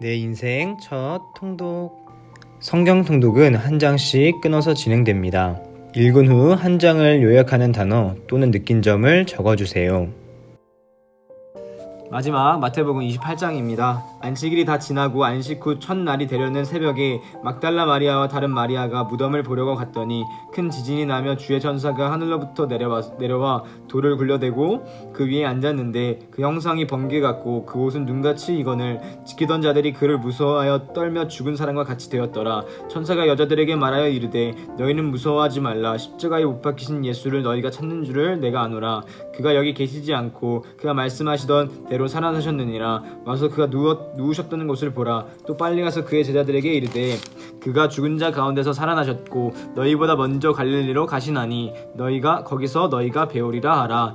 내 인생 첫 통독. 성경 통독은 한 장씩 끊어서 진행됩니다. 읽은 후 한 장을 요약하는 단어 또는 느낀 점을 적어주세요. 마지막 마태복음 28장입니다. 안식일이 다 지나고 안식 후 첫날이 되려는 새벽에 막달라 마리아와 다른 마리아가 무덤을 보려고 갔더니 큰 지진이 나며 주의 천사가 하늘로부터 내려와, 내려와 돌을 굴려대고 그 위에 앉았는데 그 형상이 번개 같고 그 옷은 눈같이 이거늘 지키던 자들이 그를 무서워하여 떨며 죽은 사람과 같이 되었더라. 천사가 여자들에게 말하여 이르되 너희는 무서워하지 말라. 십자가에 못 박히신 예수를 너희가 찾는 줄을 내가 아노라. 그가 여기 계시지 않고 그가 말씀하시던 대로 살아나셨느니라. 와서 그가 누워, 누우셨던 곳을 보라. 또 빨리 가서 그의 제자들에게 이르되 그가 죽은 자 가운데서 살아나셨고 너희보다 먼저 갈릴리로 가시나니 너희가 거기서 너희가 배우리라 하라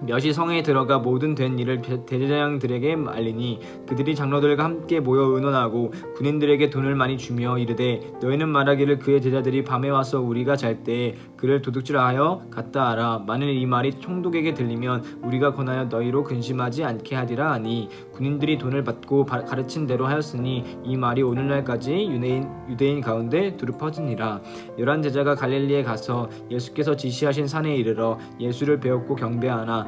몇이 성에 들어가 모든 된 일을 대제장들에게 알리니 그들이 장로들과 함께 모여 의논하고 군인들에게 돈을 많이 주며 이르되 너희는 말하기를 그의 제자들이 밤에 와서 우리가 잘 때 그를 도둑질하여 갔다 하라. 만일 이 말이 총독에게 들리면 우리가 권하여 너희로 근심하지 않게 하리라 하니 군인들이 돈을 받고 바- 가르친 대로 하였으니 이 말이 오늘날까지 유대인, 유대인 가운데 두루 퍼지니라. 열한 제자가 갈릴리에 가서 예수께서 지시하신 산에 이르러 예수를 배웠고 경배하나